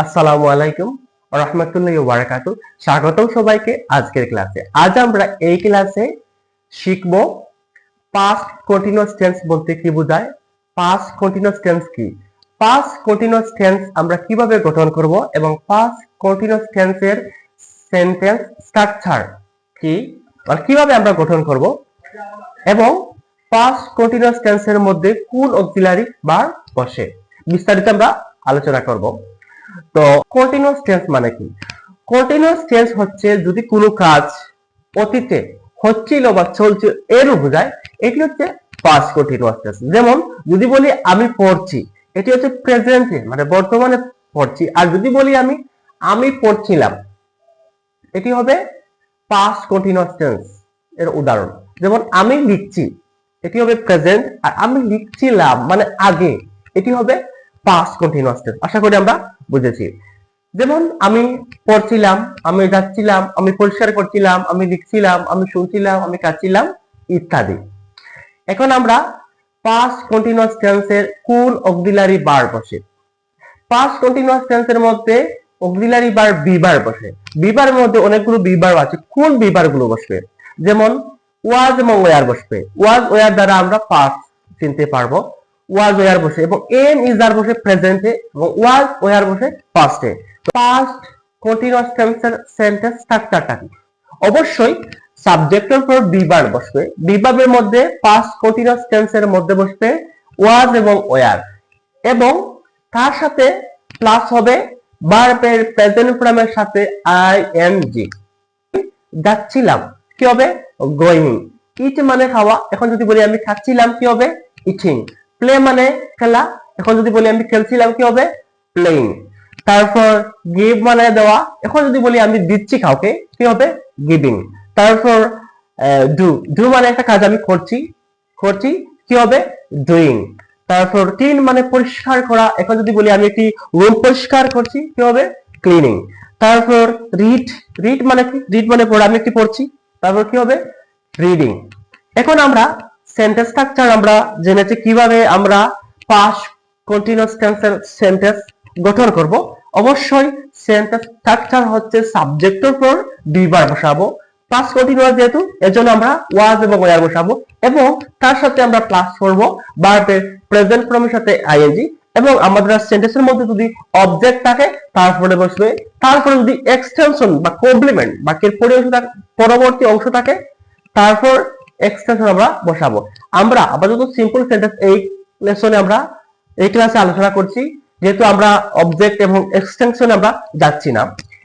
আসসালামু আলাইকুম রহমতুল্লাহ বারাকাতু স্বাগতম সবাইকে আজকের ক্লাসে। আজ আমরা এই ক্লাসে শিখব পাস্ট কন্টিনিউয়াস টেন্স বলতে কি বোঝায়? পাস্ট কন্টিনিউয়াস টেন্স কি? পাস্ট কন্টিনিউয়াস টেন্স আমরা কীভাবে গঠন করব এবং পাস্ট কন্টিনিউয়াস টেন্সের সেন্টেন্স স্ট্রাকচার কি? আর কীভাবে আমরা গঠন করব? এবং পাস্ট কন্টিনিউয়াস টেন্সের মধ্যে কোন অক্সিলারি বার বসে? বিস্তারিত আমরা আলোচনা করব। তো কন্টিনিউয়াস টেন্স মানে কি? কন্টিনিউয়াস টেন্স হচ্ছে যদি কোনো কাজ অতীতে হচ্ছিল বা চলছে এরও বোঝায় এটি হচ্ছে পাস্ট কন্টিনিউয়াস টেন্স যেমন যদি বলি আমি পড়ছি, এটি হচ্ছে প্রেজেন্টে মানে বর্তমানে পড়ছি। আর যদি বলি আমি আমি পড়ছিলাম, এটি হবে পাস্ট কন্টিনিউয়াস টেন্স এর উদাহরণ। যেমন আমি লিখছি, এটি হবে প্রেজেন্ট আর আমি লিখছিলাম মানে আগে, এটি হবে পাস্ট কন্টিনিউয়াস টেন্স আশা করি আমরা বুঝেছি। যেমন আমি পড়ছিলাম, আমি যাচ্ছিলাম, আমি পরিষ্কার করছিলাম, আমি লিখছিলাম, আমি শুনছিলাম, আমি কাচ্ছিলাম ইত্যাদি। এখন আমরা পাস্ট কন্টিনিউয়াস টেন্সের কোন অক্সিলারি বার বসে? পাস্ট কন্টিনিউয়াস টেন্সের মধ্যে অক্সিলারি বার বিবার বসে। বিবারের মধ্যে অনেকগুলো বিবার আছে। কোন বিবারগুলো বসবে? যেমন ওয়াজ এবং ওয়ার বসবে। ওয়াজ ওয়ার দ্বারা আমরা পাস্ট চিনতে পারব। ওয়াজ ওয়ার বসে এবং এম ইজ আর বসে প্রেজেন্টে এবং ওয়াজ ওয়ার বসে পাস্টে পাস্ট কন্টিনিউয়াস টেন্সের সেন্টেন্স স্ট্রাকচারটা কি অবশ্যই সাবজেক্টের পর বিবার বসবে। বিভাগের মধ্যে পাস্ট কন্টিনিউয়াস টেন্সের মধ্যে বসবে ওয়াজ এবং ওয়ার এবং তার সাথে প্লাস হবে ভার্বের প্রেজেন্ট ফর্মের সাথে আই এন জি যাচ্ছিলাম, কি হবে? গোয়িং ইট মানে খাওয়া। এখন যদি বলি আমি খাচ্ছিলাম, কি হবে? ইটিং প্লে মানে খেলা। এখন যদি বলি আমি খেলছিলাম কি হবে? প্লেইং তারপর গিভ মানে দেওয়া। এখন যদি বলি আমি দিচ্ছি কাউকে, কি হবে? গিভিং তারপর ডু ডু মানে একটা কাজ আমি করছি। করছি, কি হবে? ডুইং তারপর ক্লিন মানে পরিষ্কার করা। এখন যদি বলি আমি একটি রুম পরিষ্কার করছি, কি হবে? ক্লিনিং তারপর রিড রিড মানে কি? রিড মানে পড়া। আমি একটি পড়ছি। তারপর কি হবে? রিডিং এখন আমরা সেন্টেন্স স্ট্রাকচার আমরা জেনেছি কীভাবে আমরা পাস কন্টিনিউয়াস টেন্সের সেন্টেন্স গঠন করব। অবশ্যই সেন্টেন্স স্ট্রাকচার হচ্ছে সাবজেক্টের উপর দুইবার বসাবো। প্লাস কন্টিনিউয়াস যেহেতু, এজন্য আমরা ওয়াজ এবং ওয়ার বসাবো এবং তার সাথে আমরা প্লাস করব ভার্বের প্রেজেন্ট ফর্মের সাথে আইএনজি এবং আমাদের সেন্টেন্সের মধ্যে যদি অবজেক্ট থাকে, তারপরে বসবে। তারপরে যদি এক্সটেনশন বা কমপ্লিমেন্ট বাক্যের পরে অংশ পরবর্তী অংশ থাকে, তারপর এক্সটেনশন আমরা বসাবো। আমরা আপাতত সিম্পল সেন্টেন্স এই লেসনে আমরা এই ক্লাসে আলোচনা করছি, যেহেতু আমরা অবজেক্ট এবং এক্সটেনশন আমরা যাচ্ছি না।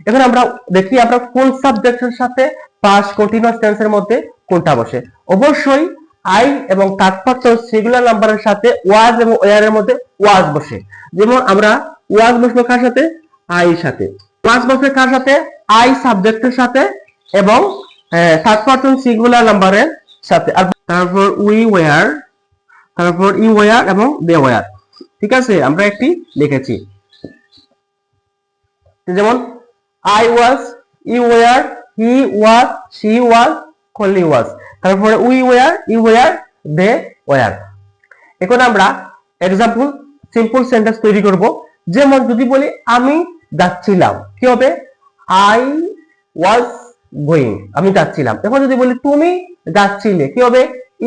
এখন আমরা দেখি আমরা কোন সাবজেক্টের সাথে পাস কন্টিনিউয়াস টেন্সের মধ্যে কোনটা বসে। অবশ্যই আই এবং তাৎপর্য সিঙ্গুলার নাম্বারের সাথে ওয়াজ এবং ওয়ার এর মধ্যে ওয়াজ বসে। যেমন আমরা ওয়াজ বসবো কার সাথে? আই সাথে। ওয়াজ বসবে কার সাথে? আই সাবজেক্টের সাথে এবং পারসন সিঙ্গুলার নাম্বারের সাথে, আর তারপর উই ওয়ার তারপর ইউ ওয়ার এবং দে ওয়ার ঠিক আছে? আমরা একটি লিখেছি। যেমন I was you were he was she was কলি ওয়াজ তারপরে we were you were they were এখন আমরা এক্সাম্পল সিম্পল সেন্টেন্স তৈরি করব। যেমন যদি বলি, আমি যাচ্ছিলাম, কি হবে? আই ওয়াজ গোয়িং আমি যাচ্ছিলাম। এখন যদি বলি, তুমি যাচ্ছিলে। কি হবে?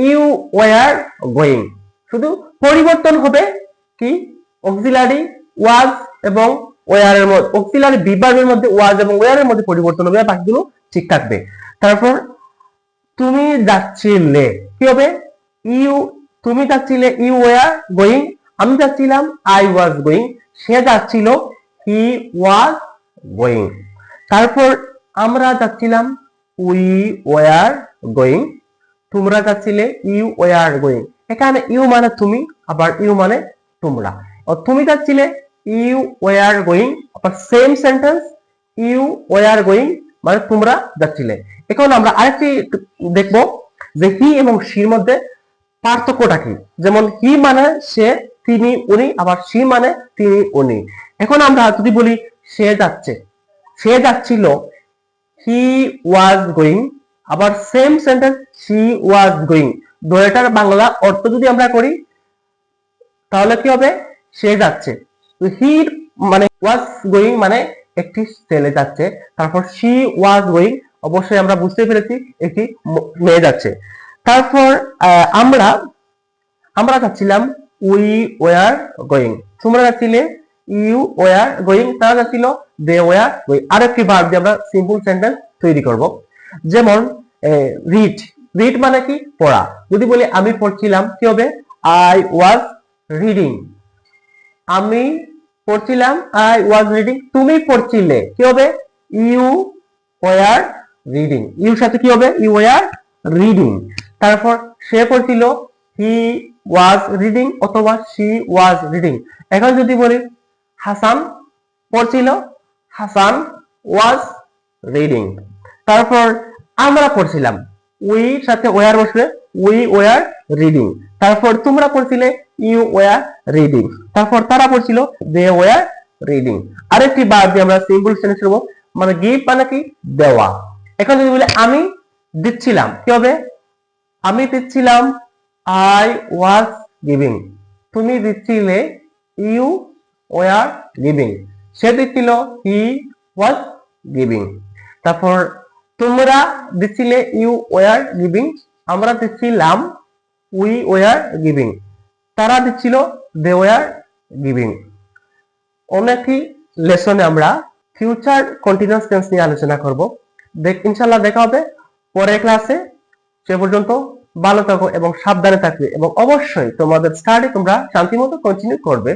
ইউ ওয়ার গোয়িং শুধু পরিবর্তন হবে কি? অক্সিলারি ওয়াজ এবং ওয়ারের মধ্যে অক্সিলারি বিভাগের মধ্যে ওয়াজ এবং ওয়ারের মধ্যে পরিবর্তন হবে, বাকিগুলো ঠিক থাকবে। তারপর তুমি যাচ্ছিলে, কি হবে? ইউ তুমি যাচ্ছিলে ইউ ওয়ার গোয়িং আমি যাচ্ছিলাম আই ওয়াজ গোয়িং সে যাচ্ছিল হি ওয়াজ গোয়িং তারপর আমরা যাচ্ছিলাম উই ওয়ার গোয়িং তোমরা যাচ্ছিলে ইউ ওয়ার গোয়িং এখানে ইউ মানে তুমি, আবার ইউ মানে তোমরা। তুমি যাচ্ছিলে ইউ ওয়ার গোয়িং আবার same sentence you were going মানে তোমরা যাচ্ছিলে। এখন আমরা আরেকটি দেখব যে হি এবং শির মধ্যে পার্থক্যটা কি। যেমন হি মানে সে, তিনি, উনি, আবার সি মানে তিনি, উনি। এখন আমরা যদি বলি সে যাচ্ছে। সে যাচ্ছিল হি ওয়াজ গোয়িং আবার same sentence she was going দুইটার বাংলা অর্থ যদি আমরা করি, তাহলে কি হবে? সে যাচ্ছে। হির মানে ওয়াজ গোয়িং মানে একটি ছেলে যাচ্ছে। তারপর শি ওয়াজ গোয়িং অবশ্যই আমরা বুঝতে পেরেছি একটি মেয়ে যাচ্ছে। তারপর আমরা আমরা যাচ্ছিলাম উই ওয়ার গোয়িং তোমরা যাচ্ছিলে ইউ ওয়ার গোয়িং তারা যাচ্ছিল দে ওয়ার গোয়িং আরেকটি ভার্ব দিয়ে আমরা সিম্পল সেন্টেন্স তৈরি করব। যেমন রিড রিড মানে কি? পড়া। যদি বলি, আমি পড়ছিলাম, কি হবে? আই ওয়াজ রিডিং আমি পড়ছিলাম আই ওয়াজ রিডিং তুমি পড়ছিলে, কি হবে? ইউ ওয়ার রিডিং ইউর সাথে কি হবে? ইউ ওয়ার রিডিং তারপর সে পড়ছিল হি ওয়াজ রিডিং অথবা শি ওয়াজ রিডিং এখন যদি বলি, হাসান পড়ছিল, হাসান ওয়াজ রিডিং তারপর আমরা পড়ছিলাম। উই সাথে ওয়ার বসবে উই ওয়ার রিডিং তারপর তোমরা পড়ছিলে ইউ ওয়ার রিডিং তারপর তারা পড়ছিল দে ওয়ার রিডিং আরেকটি বার দিয়ে আমরা সিম্পল সেন্টেন্স করব। মানে গিভ মানে কি? দেওয়া। এখন যদি বলি আমি দিচ্ছিলাম, কি হবে? আমি দিচ্ছিলাম আই ওয়াজ গিভিং তুমি দিচ্ছিলে ইউ ওয়ার গিভিং সে দিচ্ছিল হি ওয়াজ গিভিং তারপর তোমরা দিচ্ছিলে ইউ ওয়ার গিভিং আমরা দিচ্ছিলাম উই ওয়ার গিভিং তারা দিচ্ছিল দে ওয়ার গিভিং অনেকই লেসনে আমরা ফিউচার কন্টিনিউয়াস টেন্স নিয়ে আলোচনা করব। দেখ ইনশাল্লাহ দেখা হবে পরের ক্লাসে সে পর্যন্ত ভালো থাকো এবং সাবধানে থাকবে এবং অবশ্যই তোমাদের স্টাডি তোমরা শান্তি মতো কন্টিনিউ করবে।